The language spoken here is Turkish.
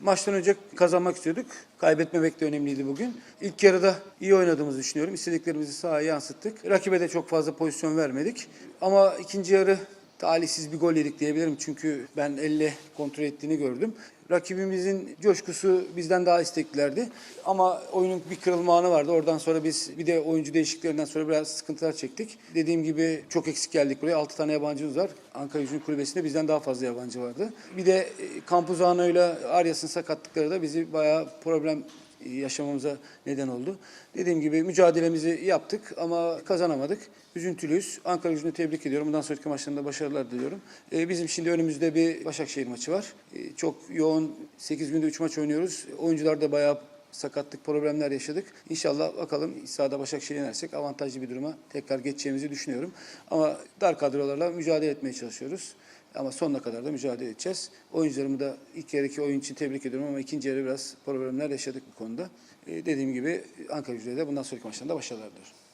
Maçtan önce kazanmak istiyorduk. Kaybetmemek de önemliydi bugün. İlk yarıda iyi oynadığımızı düşünüyorum. İstediklerimizi sahaya yansıttık. Rakibe de çok fazla pozisyon vermedik. Ama ikinci yarı talihsiz bir gol yedik diyebilirim. Çünkü ben elle kontrol ettiğini gördüm. Rakibimizin coşkusu bizden daha isteklilerdi. Ama oyunun bir kırılma anı vardı. Oradan sonra biz bir de oyuncu değişikliklerinden sonra biraz sıkıntılar çektik. Dediğim gibi çok eksik geldik buraya. 6 tane yabancımız var. Ankara Gücü'nün kulübesinde bizden daha fazla yabancı vardı. Bir de e, Campuzano ile Arias'ın sakatlıkları da bizi bayağı problem e, yaşamamıza neden oldu. Dediğim gibi mücadelemizi yaptık ama kazanamadık. Üzüntülüyüz. Ankara gücünü tebrik ediyorum. Bundan sonraki maçlarında başarılar diliyorum. Ee, bizim şimdi önümüzde bir Başakşehir maçı var. Ee, çok yoğun 8 günde 3 maç oynuyoruz. Oyuncular da bayağı sakatlık problemler yaşadık. İnşallah bakalım sahada Başakşehir'i yenersek avantajlı bir duruma tekrar geçeceğimizi düşünüyorum. Ama dar kadrolarla mücadele etmeye çalışıyoruz. Ama sonuna kadar da mücadele edeceğiz. Oyuncularımı da ilk yarıki oyun için tebrik ediyorum ama ikinci yarı biraz problemler yaşadık bu konuda. Ee, dediğim gibi Ankara gücüne de bundan sonraki maçlarında başarılar diliyorum.